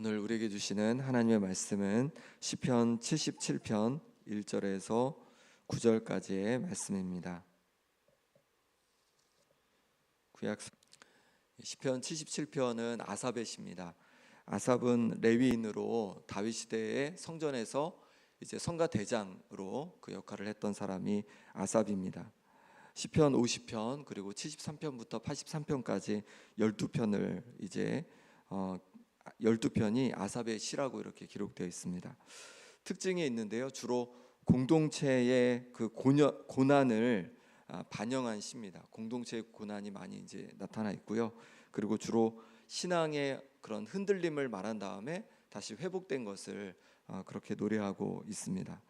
오늘 우리에게 주시는 하나님의 말씀은 시편 77편 1절에서 9절까지의 말씀입니다. 구약 시편 77편은 아삽의 시입니다. 아삽은 레위인으로 다윗 시대의 성전에서 이제 성가 대장으로 그 역할을 했던 사람이 아삽입니다. 시편 50편 그리고 73편부터 83편까지 12편을 이제 어 12편이 아삽의 시라고 이렇게 기록되어 있습니다. 특징이 있는데요. 주로 공동체의 그 고녀, 고난을 아, 반영한 시입니다. 공동체의 고난이 많이 이제 나타나 있고요. 그리고 주로 신앙의 그런 흔들림을 말한 다음에 다시 회복된 것을 어, 그렇게 노래하고 있습니다.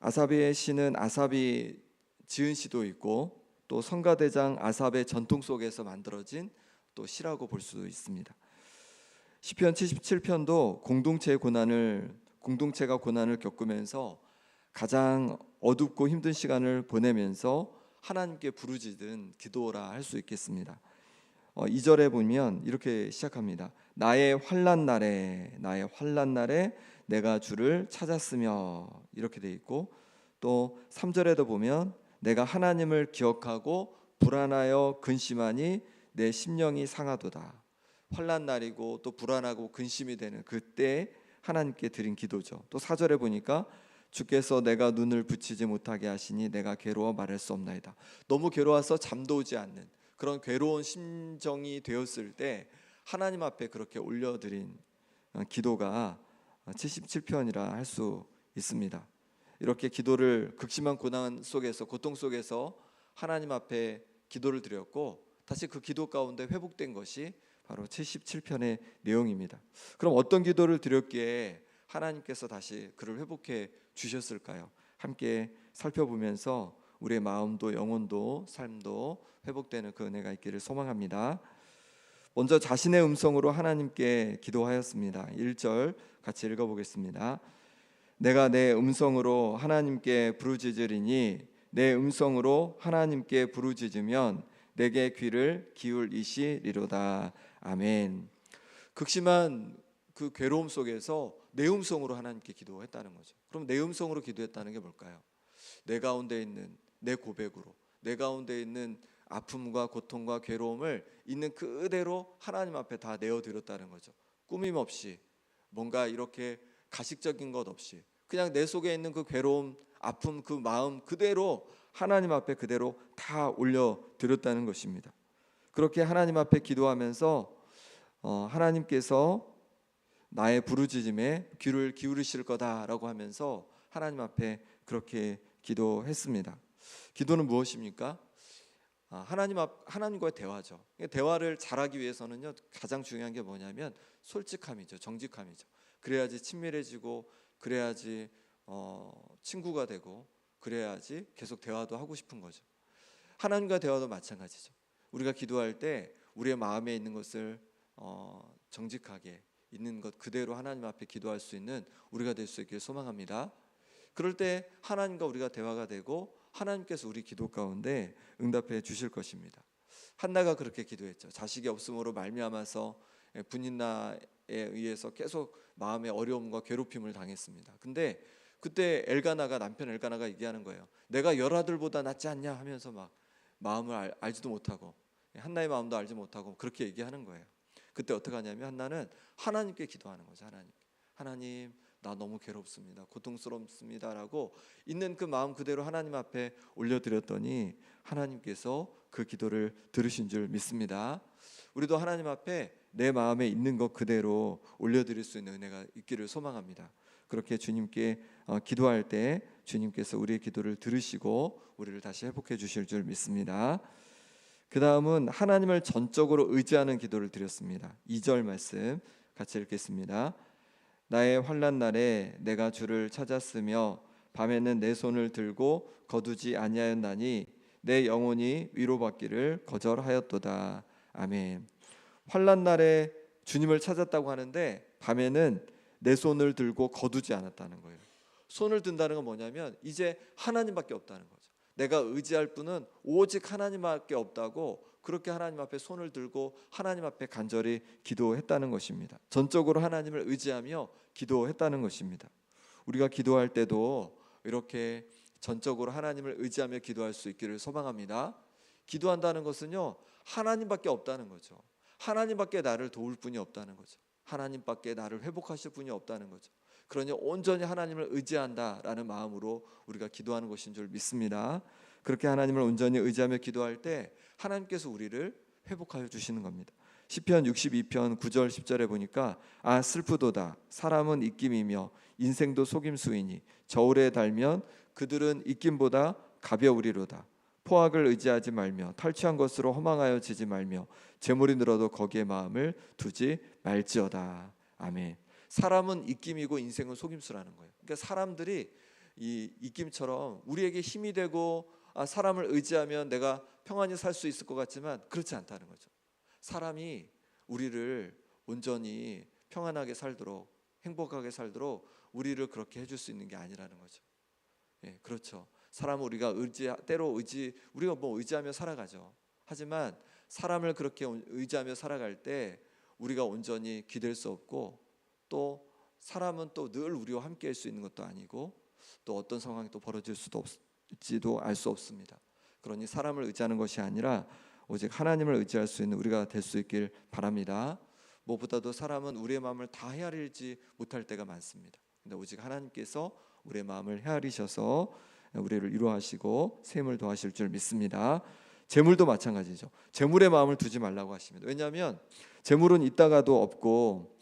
아삽의 시는 아삽이 지은 시도 있고 또 성가대장 아삽의 전통 속에서 만들어진 또 시라고 볼 수도 있습니다. 시편 77편도 공동체의 고난을 공동체가 고난을 겪으면서 가장 어둡고 힘든 시간을 보내면서 하나님께 부르짖은 기도라 할 수 있겠습니다. 어, 2절에 보면 이렇게 시작합니다. 나의 환난 날에 나의 환난 날에 내가 주를 찾았으며 이렇게 돼 있고 또 3절에도 보면 내가 하나님을 기억하고 불안하여 근심하니 내 심령이 상하도다. 환난 날이고 또 불안하고 근심이 되는 그때 하나님께 드린 기도죠. 또 4절에 보니까 주께서 내가 눈을 붙이지 못하게 하시니 내가 괴로워 말할 수 없나이다. 너무 괴로워서 잠도 오지 않는 그런 괴로운 심정이 되었을 때 하나님 앞에 그렇게 올려드린 어, 기도가 77편이라 할 수 있습니다. 이렇게 기도를 극심한 고난 속에서 고통 속에서 하나님 앞에 기도를 드렸고 다시 그 기도 가운데 회복된 것이 바로 77편의 내용입니다. 그럼 어떤 기도를 드렸기에 하나님께서 다시 그를 회복해 주셨을까요? 함께 살펴보면서 우리의 마음도 영혼도 삶도 회복되는 그 은혜가 있기를 소망합니다. 먼저 자신의 음성으로 하나님께 기도하였습니다. 1절 같이 읽어 보겠습니다. 내가 내 음성으로 하나님께 부르짖으리니 내 음성으로 하나님께 부르짖으면 내게 귀를 기울이시리로다. 아멘. 극심한 그 괴로움 속에서 내 음성으로 하나님께 기도했다는 거죠. 그럼 내 음성으로 기도했다는 게 뭘까요? 내 가운데 있는 내 고백으로 내 가운데 있는 아픔과 고통과 괴로움을 있는 그대로 하나님 앞에 다 내어 드렸다는 거죠. 꾸밈 없이 뭔가 이렇게 가식적인 것 없이 그냥 내 속에 있는 그 괴로움, 아픔, 그 마음 그대로 하나님 앞에 그대로 다 올려 드렸다는 것입니다. 그렇게 하나님 앞에 기도하면서 어, 하나님께서 나의 부르짖음에 귀를 기울이실 거다라고 하면서 하나님 앞에 그렇게 기도했습니다. 기도는 무엇입니까? 아, 하나님 앞 하나님과의 대화죠. 대화를 잘하기 위해서는요 가장 중요한 게 뭐냐면 솔직함이죠, 정직함이죠. 그래야지 친밀해지고 그래야지 어, 친구가 되고 그래야지 계속 대화도 하고 싶은 거죠. 하나님과 대화도 마찬가지죠. 우리가 기도할 때 우리의 마음에 있는 것을 어, 정직하게 있는 것 그대로 하나님 앞에 기도할 수 있는 우리가 될 수 있기를 소망합니다. 그럴 때 하나님과 우리가 대화가 되고 하나님께서 우리 기도 가운데 응답해 주실 것입니다. 한나가 그렇게 기도했죠. 자식이 없음으로 말미암아서 분인나에 의해서 계속 마음의 어려움과 괴롭힘을 당했습니다. 근데 그때 엘가나가 남편 엘가나가 얘기하는 거예요. 내가 열 아들보다 낫지 않냐 하면서 막 마음을 알, 알지도 못하고 한나의 마음도 알지 못하고 그렇게 얘기하는 거예요. 그때 어떻게 하냐면 한나는 하나님께 기도하는 거죠. 하나님, 하나님 나 너무 괴롭습니다. 고통스럽습니다라고 있는 그 마음 그대로 하나님 앞에 올려드렸더니 하나님께서 그 기도를 들으신 줄 믿습니다. 우리도 하나님 앞에 내 마음에 있는 것 그대로 올려드릴 수 있는 은혜가 있기를 소망합니다. 그렇게 주님께 어, 기도할 때 주님께서 우리의 기도를 들으시고 우리를 다시 회복해 주실 줄 믿습니다. 그 다음은 하나님을 전적으로 의지하는 기도를 드렸습니다. 2절 말씀 같이 읽겠습니다. 나의 환란 날에 내가 주를 찾았으며 밤에는 내 손을 들고 거두지 아니하였나니 내 영혼이 위로받기를 거절하였도다. 아멘. 환란 날에 주님을 찾았다고 하는데 밤에는 내 손을 들고 거두지 않았다는 거예요. 손을 든다는 건 뭐냐면 이제 하나님밖에 없다는 거죠. 내가 의지할 분은 오직 하나님밖에 없다고 그렇게 하나님 앞에 손을 들고 하나님 앞에 간절히 기도했다는 것입니다. 전적으로 하나님을 의지하며 기도했다는 것입니다. 우리가 기도할 때도 이렇게 전적으로 하나님을 의지하며 기도할 수 있기를 소망합니다. 기도한다는 것은요 하나님밖에 없다는 거죠. 하나님밖에 나를 도울 분이 없다는 거죠. 하나님밖에 나를 회복하실 분이 없다는 거죠. 그러니 온전히 하나님을 의지한다라는 마음으로 우리가 기도하는 것인 줄 믿습니다. 그렇게 하나님을 온전히 의지하며 기도할 때 하나님께서 우리를 회복하여 주시는 겁니다. 시편 62편 9절 10절에 보니까 아 슬프도다 사람은 입김이며 인생도 속임수이니 저울에 달면 그들은 입김보다 가벼우리로다 포악을 의지하지 말며 탈취한 것으로 허망하여 지지 말며 재물이 늘어도 거기에 마음을 두지 말지어다 아멘 사람은 입김이고 인생은 속임수라는 거예요 그러니까 사람들이 이 입김처럼 우리에게 힘이 되고 아, 사람을 의지하면 내가 평안히 살 수 있을 것 같지만 그렇지 않다는 거죠. 사람이 우리를 온전히 평안하게 살도록 행복하게 살도록 우리를 그렇게 해줄 수 있는 게 아니라는 거죠. 예, 그렇죠. 사람 우리가 의지 때로 의지 우리가 뭐 의지하며 살아가죠. 하지만 사람을 그렇게 의지하며 살아갈 때 우리가 온전히 기댈 수 없고 또 사람은 또 늘 우리와 함께할 수 있는 것도 아니고 또 어떤 상황이 또 벌어질 수도 없지도 알 수 없습니다. 그러니 사람을 의지하는 것이 아니라 오직 하나님을 의지할 수 있는 우리가 될 수 있길 바랍니다. 무엇보다도 사람은 우리의 마음을 다 헤아리지 못할 때가 많습니다. 근데 오직 하나님께서 우리의 마음을 헤아리셔서 우리를 위로하시고 셈을 더하실 줄 믿습니다. 재물도 마찬가지죠. 재물의 마음을 두지 말라고 하십니다. 왜냐하면 재물은 있다가도 없고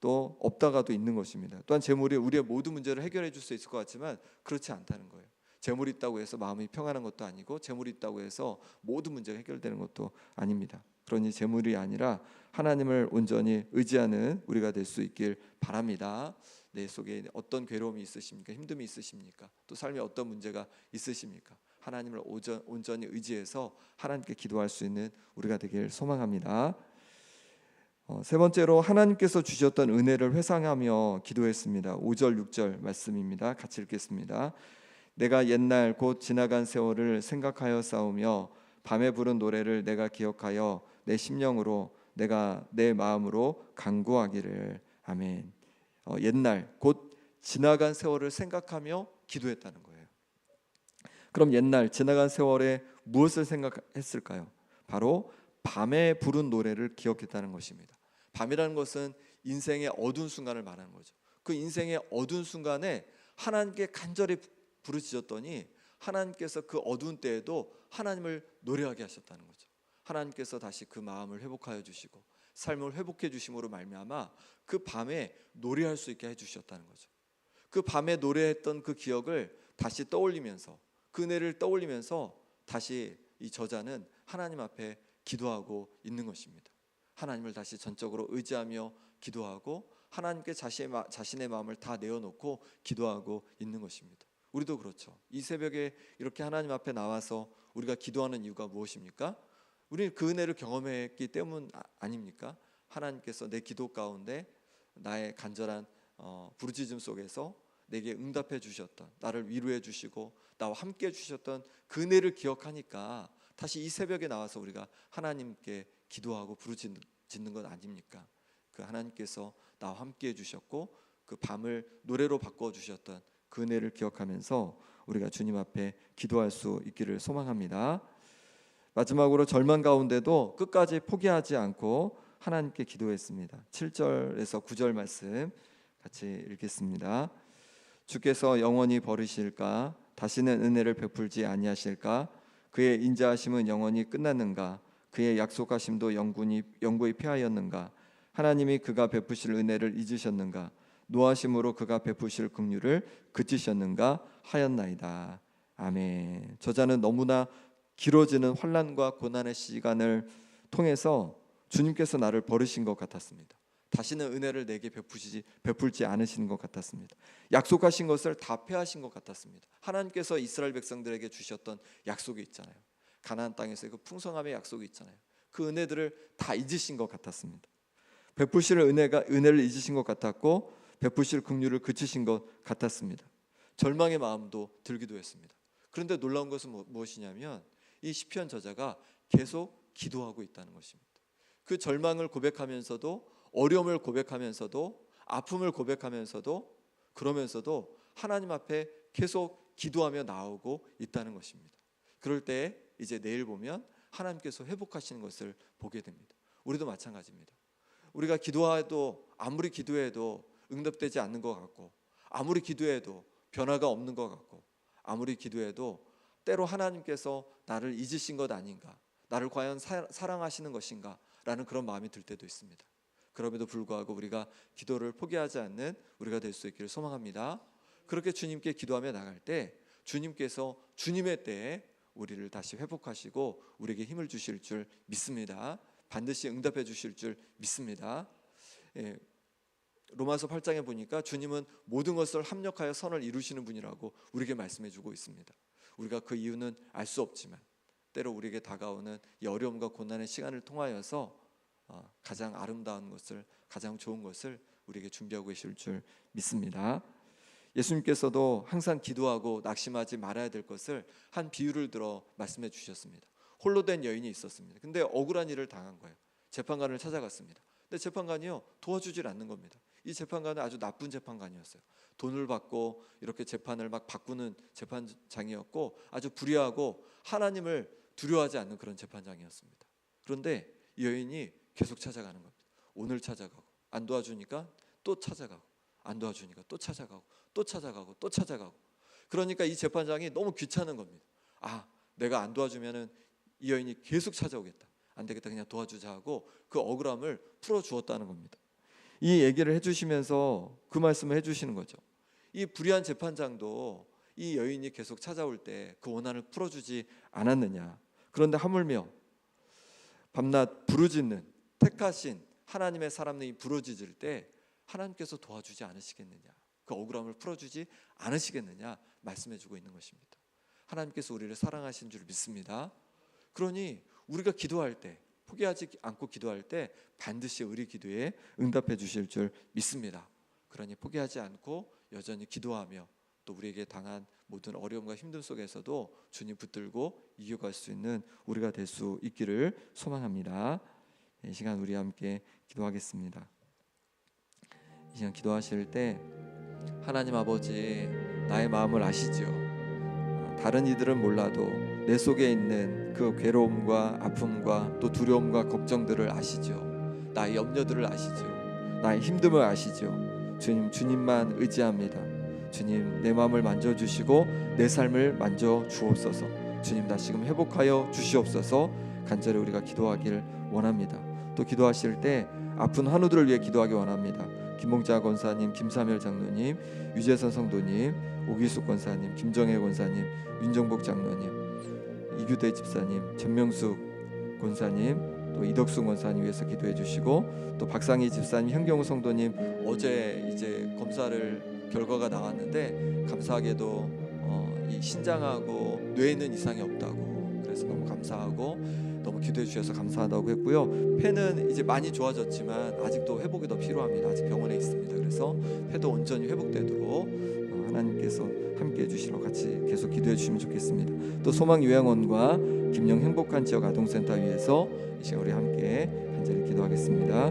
또 없다가도 있는 것입니다. 또한 재물이 우리의 모든 문제를 해결해 줄 수 있을 것 같지만 그렇지 않다는 거예요. 재물이 있다고 해서 마음이 평안한 것도 아니고 재물이 있다고 해서 모든 문제가 해결되는 것도 아닙니다. 그러니 재물이 아니라 하나님을 온전히 의지하는 우리가 될 수 있길 바랍니다. 내 속에 어떤 괴로움이 있으십니까? 힘듦이 있으십니까? 또 삶에 어떤 문제가 있으십니까? 하나님을 오전, 온전히 의지해서 하나님께 기도할 수 있는 우리가 되길 소망합니다. 어, 세 번째로 하나님께서 주셨던 은혜를 회상하며 기도했습니다. 5절 6절 말씀입니다. 같이 읽겠습니다. 내가 옛날 곧 지나간 세월을 생각하여 싸우며 밤에 부른 노래를 내가 기억하여 내 심령으로 내가 내 마음으로 간구하기를 아멘. 어, 옛날 곧 지나간 세월을 생각하며 기도했다는 거예요. 그럼 옛날 지나간 세월에 무엇을 생각했을까요? 바로 밤에 부른 노래를 기억했다는 것입니다. 밤이라는 것은 인생의 어두운 순간을 말하는 거죠. 그 인생의 어두운 순간에 하나님께 간절히 부르짖었더니 하나님께서 그 어두운 때에도 하나님을 노래하게 하셨다는 거죠. 하나님께서 다시 그 마음을 회복하여 주시고 삶을 회복해 주심으로 말미암아 그 밤에 노래할 수 있게 해 주셨다는 거죠. 그 밤에 노래했던 그 기억을 다시 떠올리면서 그 은혜를 떠올리면서 다시 이 저자는 하나님 앞에 기도하고 있는 것입니다. 하나님을 다시 전적으로 의지하며 기도하고 하나님께 자신의, 마음을 다 내어놓고 기도하고 있는 것입니다. 우리도 그렇죠. 이 새벽에 이렇게 하나님 앞에 나와서 우리가 기도하는 이유가 무엇입니까? 우리는 그 은혜를 경험했기 때문 아, 아닙니까? 하나님께서 내 기도 가운데 나의 간절한 어, 부르짖음 속에서 내게 응답해 주셨던 나를 위로해 주시고 나와 함께 해 주셨던 그 은혜를 기억하니까 다시 이 새벽에 나와서 우리가 하나님께 기도하고 부르짖는 것 아닙니까? 그 하나님께서 나와 함께 해 주셨고 그 밤을 노래로 바꿔 주셨던 그 은혜를 기억하면서 우리가 주님 앞에 기도할 수 있기를 소망합니다. 마지막으로 절망 가운데도 끝까지 포기하지 않고 하나님께 기도했습니다. 7절에서 9절 말씀 같이 읽겠습니다. 주께서 영원히 버리실까 다시는 은혜를 베풀지 아니하실까 그의 인자하심은 영원히 끝났는가 그의 약속하심도 영군이 영구히 폐하였는가 하나님이 그가 베푸실 은혜를 잊으셨는가 노하심으로 그가 베푸실 긍휼을 그치셨는가 하였나이다. 아멘. 저자는 너무나 길어지는 환란과 고난의 시간을 통해서 주님께서 나를 버리신 것 같았습니다. 다시는 은혜를 내게 베푸시지 베풀지 않으시는 것 같았습니다. 약속하신 것을 다 폐하신 것 같았습니다. 하나님께서 이스라엘 백성들에게 주셨던 약속이 있잖아요. 가나안 땅에서 그 풍성함의 약속이 있잖아요. 그 은혜들을 다 잊으신 것 같았습니다. 베푸실 은혜가 은혜를 잊으신 것 같았고 베푸실 긍휼을 그치신 것 같았습니다. 절망의 마음도 들기도 했습니다. 그런데 놀라운 것은 뭐, 무엇이냐면 이 시편 저자가 계속 기도하고 있다는 것입니다. 그 절망을 고백하면서도 어려움을 고백하면서도 아픔을 고백하면서도 그러면서도 하나님 앞에 계속 기도하며 나오고 있다는 것입니다. 그럴 때 이제 내일 보면 하나님께서 회복하시는 것을 보게 됩니다. 우리도 마찬가지입니다. 우리가 기도해도 아무리 기도해도 응답되지 않는 것 같고 아무리 기도해도 변화가 없는 것 같고 아무리 기도해도 때로 하나님께서 나를 잊으신 것 아닌가 나를 과연 사, 사랑하시는 것인가 라는 그런 마음이 들 때도 있습니다. 그럼에도 불구하고 우리가 기도를 포기하지 않는 우리가 될 수 있기를 소망합니다. 그렇게 주님께 기도하며 나갈 때 주님께서 주님의 때에 우리를 다시 회복하시고 우리에게 힘을 주실 줄 믿습니다. 반드시 응답해 주실 줄 믿습니다. 예, 로마서 8장에 보니까 주님은 모든 것을 합력하여 선을 이루시는 분이라고 우리에게 말씀해 주고 있습니다. 우리가 그 이유는 알 수 없지만 때로 우리에게 다가오는 이 어려움과 고난의 시간을 통하여서 어, 가장 아름다운 것을 가장 좋은 것을 우리에게 준비하고 계실 줄 믿습니다. 예수님께서도 항상 기도하고 낙심하지 말아야 될 것을 한 비유를 들어 말씀해 주셨습니다. 홀로 된 여인이 있었습니다. 근데 억울한 일을 당한 거예요. 재판관을 찾아갔습니다. 근데 재판관이요 도와주질 않는 겁니다. 이 재판관은 아주 나쁜 재판관이었어요. 돈을 받고 이렇게 재판을 막 바꾸는 재판장이었고 아주 불의하고 하나님을 두려워하지 않는 그런 재판장이었습니다. 그런데 이 여인이 계속 찾아가는 겁니다. 오늘 찾아가고 안 도와주니까 또 찾아가고 안 도와주니까 또 찾아가고 또 찾아가고 또 찾아가고 그러니까 이 재판장이 너무 귀찮은 겁니다. 아 내가 안 도와주면은 이 여인이 계속 찾아오겠다. 안 되겠다 그냥 도와주자 하고 그 억울함을 풀어 주었다는 겁니다. 이 얘기를 해주시면서 그 말씀을 해주시는 거죠. 이 불의한 재판장도 이 여인이 계속 찾아올 때 그 원한을 풀어주지 않았느냐. 그런데 하물며 밤낮 부르짖는 택하신 하나님의 사람들이 부르짖을 때 하나님께서 도와주지 않으시겠느냐. 그 억울함을 풀어주지 않으시겠느냐 말씀해주고 있는 것입니다. 하나님께서 우리를 사랑하신 줄 믿습니다. 그러니 우리가 기도할 때 포기하지 않고 기도할 때 반드시 우리 기도에 응답해 주실 줄 믿습니다. 그러니 포기하지 않고 여전히 기도하며 또 우리에게 당한 모든 어려움과 힘듦 속에서도 주님 붙들고 이겨갈 수 있는 우리가 될 수 있기를 소망합니다. 이 시간 우리 함께 기도하겠습니다. 이 시간 기도하실 때 하나님 아버지 나의 마음을 아시지요. 다른 이들은 몰라도 내 속에 있는 그 괴로움과 아픔과 또 두려움과 걱정들을 아시죠. 나의 염려들을 아시죠. 나의 힘듦을 아시죠. 주님 주님만 의지합니다. 주님 내 마음을 만져 주시고 내 삶을 만져 주옵소서. 주님 다시금 회복하여 주시옵소서. 간절히 우리가 기도하기를 원합니다. 또 기도하실 때 아픈 한우들을 위해 기도하기 원합니다. 김봉자 권사님, 김사멸 장로님, 유재선 성도님, 오기숙 권사님, 김정혜 권사님, 윤정복 장로님, 이규대 집사님, 전명숙 권사님, 또 이덕수 권사님 위해서 기도해 주시고 또 박상희 집사님, 현경우 성도님 어제 이제 검사를 결과가 나왔는데 감사하게도 어, 이 신장하고 뇌에는 이상이 없다고 그래서 너무 감사하고 너무 기도해 주셔서 감사하다고 했고요. 폐는 이제 많이 좋아졌지만 아직도 회복이 더 필요합니다. 아직 병원에 있습니다. 그래서 폐도 온전히 회복되도록 어, 하나님께서 함께 해주시러 같이 계속 기도해 주시면 좋겠습니다. 또 소망 요양원과 김영 행복한 지역 아동센터 위해서 이제 우리 함께 간절히 기도하겠습니다.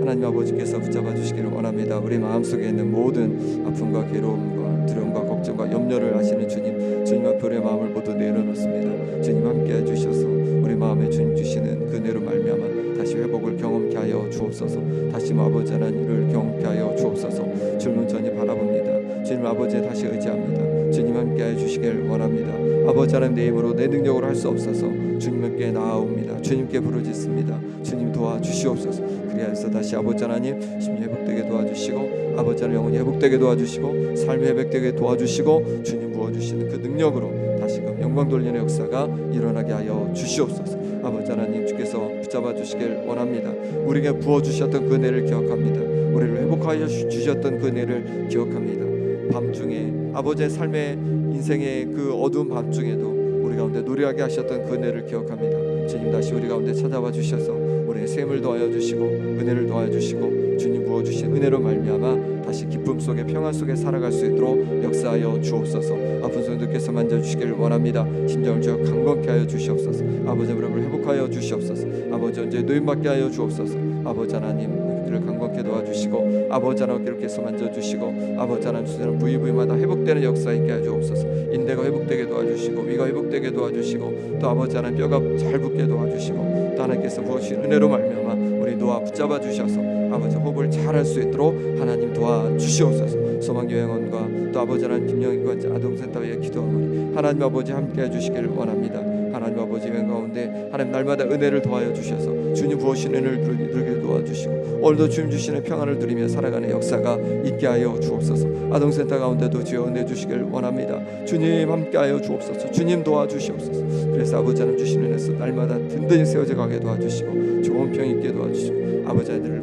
하나님 아버지께서 붙잡아 주시기를 원합니다. 우리 마음속에 있는 모든 아픔과 괴로움과 두려움과 걱정과 염려를 아시는 주님, 주님 앞에 우리의 마음을 모두 내려놓습니다. 주님 함께 해 주셔서 우리 마음에 주님 주시는 그 은혜로 말미암아 다시 회복을 경험케 하여 주옵소서. 다시 아버지 하나님을 경험케 하여 주옵소서. 주님 전히 바라봅니다. 주님 아버지에 다시 의지합니다. 주님 함께 해 주시길 원합니다. 아버지 하나님 내 힘으로 내 능력으로 할 수 없어서 주님께 나아옵니다. 주님께 부르짖습니다. 주님 도와주시옵소서. 그리하여서 다시 아버지 하나님 심리 회복되게 도와주시고 아버지 하나님 영혼이 회복되게 도와주시고 삶이 회복되게 도와주시고 주님 부어주시는 그 능력으로 다시금 영광 돌리는 역사가 일어나게 하여 주시옵소서. 아버지 하나님 주께서 붙잡아 주시길 원합니다. 우리에게 부어 주셨던 그 은혜를 기억합니다. 우리를 회복하여 주- 주셨던 그 은혜를 기억합니다. 밤중에 아버지의 삶의 인생의 그 어두운 밤중에도 우리 가운데 노래하게 하셨던 그 은혜를 기억합니다. 주님 다시 우리 가운데 찾아와 주셔서 우리의 샘을 더하여 주시고 은혜를 더하여 주시고 주님 부어 주신 은혜로 말미암아 다시 기쁨 속에 평안 속에 살아갈 수 있도록 역사하여 주옵소서. 아픈 성도께서 만져주시기를 원합니다. 심정을 저 강건케 하여 주시옵소서. 아버지 무릎을 회복하여 주시옵소서. 아버지 언제 노임받게 하여 주옵소서. 아버지 하나님 그들을 강건케 도와주시고 아버지 하나님 그렇게서 만져주시고 아버지 하나님 주시는 부위 부위마다 회복되는 역사 있게 하여 주옵소서. 인대가 회복되게 도와주시고 위가 회복되게 도와주시고 또 아버지 하나님 뼈가 잘 붙게 도와주시고 또 하나님께서 부어주신 은혜로 말미암아 우리 노아 붙잡아 주셔서 아버지 호흡을 잘할 수 있도록 하나님 도와주시옵소서. 소망여행원과 또 아버지 하나님 김영인과 아동센터에 기도하오니 하나님 아버지 함께 해 주시기를 원합니다. 하나님 아버지 여행 가운데 하나님 날마다 은혜를 도하여 주셔서 주님 부어신 은혜를 누리게 도와주시고 오늘도 주님 주시는 평안을 누리며 살아가는 역사가 있게 하여 주옵소서 아동센터 가운데도 주여 은혜 주시기를 원합니다 주님 함께하여 주옵소서 주님 도와주시옵소서 그래서 아버지 하나님 주시는 은혜서 날마다 든든히 세워져 가게 도와주시고 좋은 평 있게 도와주시고 아버지 아들을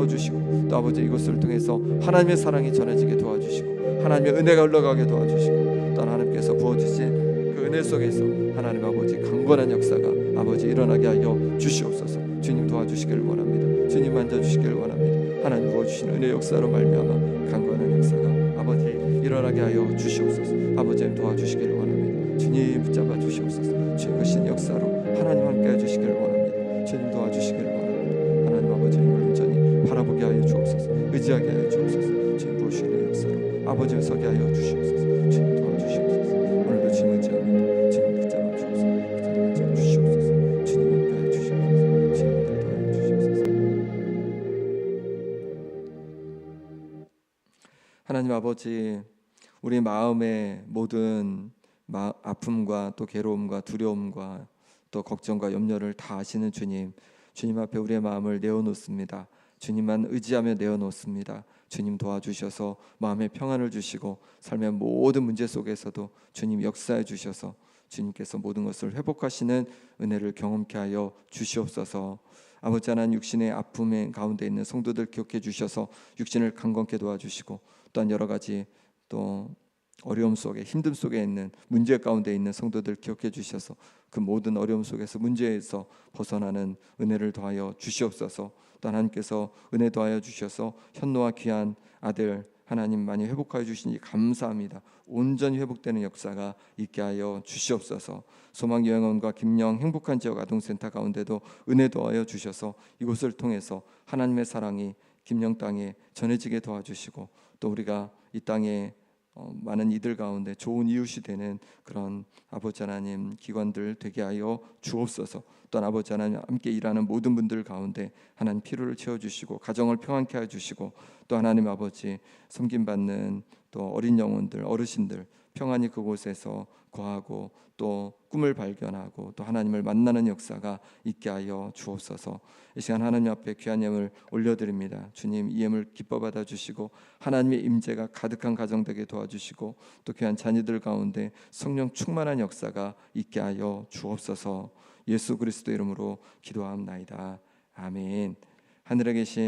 채워주시고 또 아버지 이것을 통해서 하나님의 사랑이 전해지게 도와주시고 하나님의 은혜가 흘러가게 도와주시고 또 하나님께서 부어주신 그 은혜 속에서 하나님 아버지 강건한 역사가 아버지 일어나게 하여 주시옵소서. 주님 도와주시기를 원합니다. 주님 만져주시기를 원합니다. 하나님 부어주신 은혜 역사로 말미암아 강건한 역사가 아버지 일어나게 하여 주시옵소서. 아버지님 도와주시기를 원합니다. 주님 붙잡아 주시옵소서. 주의 크신 역사로 하나님 함께 해주시기를 원합니다. 주님 도와주시기를 아버지를 서게 하여 주시옵소서. 주님 도와주시옵소서. 오늘도 주님 의지합니다 주님 붙잡아 주옵소서. 주님 만져 주시옵소서. 주님 하여 주시옵소서. 주시옵소서. 하나님 아버지 우리 마음의 모든 마, 아픔과 또 괴로움과 두려움과 또 걱정과 염려를 다 아시는 주님 주님 앞에 우리의 마음을 내어놓습니다 주님만 의지하며 내어놓습니다. 주님 도와주셔서 마음의 평안을 주시고 삶의 모든 문제 속에서도 주님 역사해 주셔서 주님께서 모든 것을 회복하시는 은혜를 경험케 하여 주시옵소서. 아버지 하나님 육신의 아픔의 가운데 있는 성도들 기억해 주셔서 육신을 강건케 도와주시고 또한 여러 가지 또 어려움 속에 힘듦 속에 있는 문제 가운데 있는 성도들 기억해 주셔서 그 모든 어려움 속에서 문제에서 벗어나는 은혜를 더하여 주시옵소서 또 하나님께서 은혜 더하여 주셔서 현노와 귀한 아들 하나님 많이 회복하여 주시니 감사합니다. 온전히 회복되는 역사가 있게 하여 주시옵소서. 소망 여행원과 김영 행복한 지역 아동센터 가운데도 은혜 더하여 주셔서 이곳을 통해서 하나님의 사랑이 김영 땅에 전해지게 도와주시고 또 우리가 이 땅에 어, 많은 이들 가운데 좋은 이웃이 되는 그런 아버지 하나님 기관들 되게 하여 주옵소서. 또한 아버지 하나님 함께 일하는 모든 분들 가운데 하나님 필요를 채워 주시고 가정을 평안케 해 주시고 또 하나님 아버지 섬김 받는 또 어린 영혼들 어르신들 평안히 그곳에서 거하고 또 꿈을 발견하고 또 하나님을 만나는 역사가 있게 하여 주옵소서. 이 시간 하나님 앞에 귀한 예물 올려드립니다. 주님 이 예물 기뻐 받아 주시고 하나님의 임재가 가득한 가정 되게 도와주시고 또 귀한 자녀들 가운데 성령 충만한 역사가 있게 하여 주옵소서. 예수 그리스도 이름으로 기도하옵나이다. 아멘. 하늘에 계신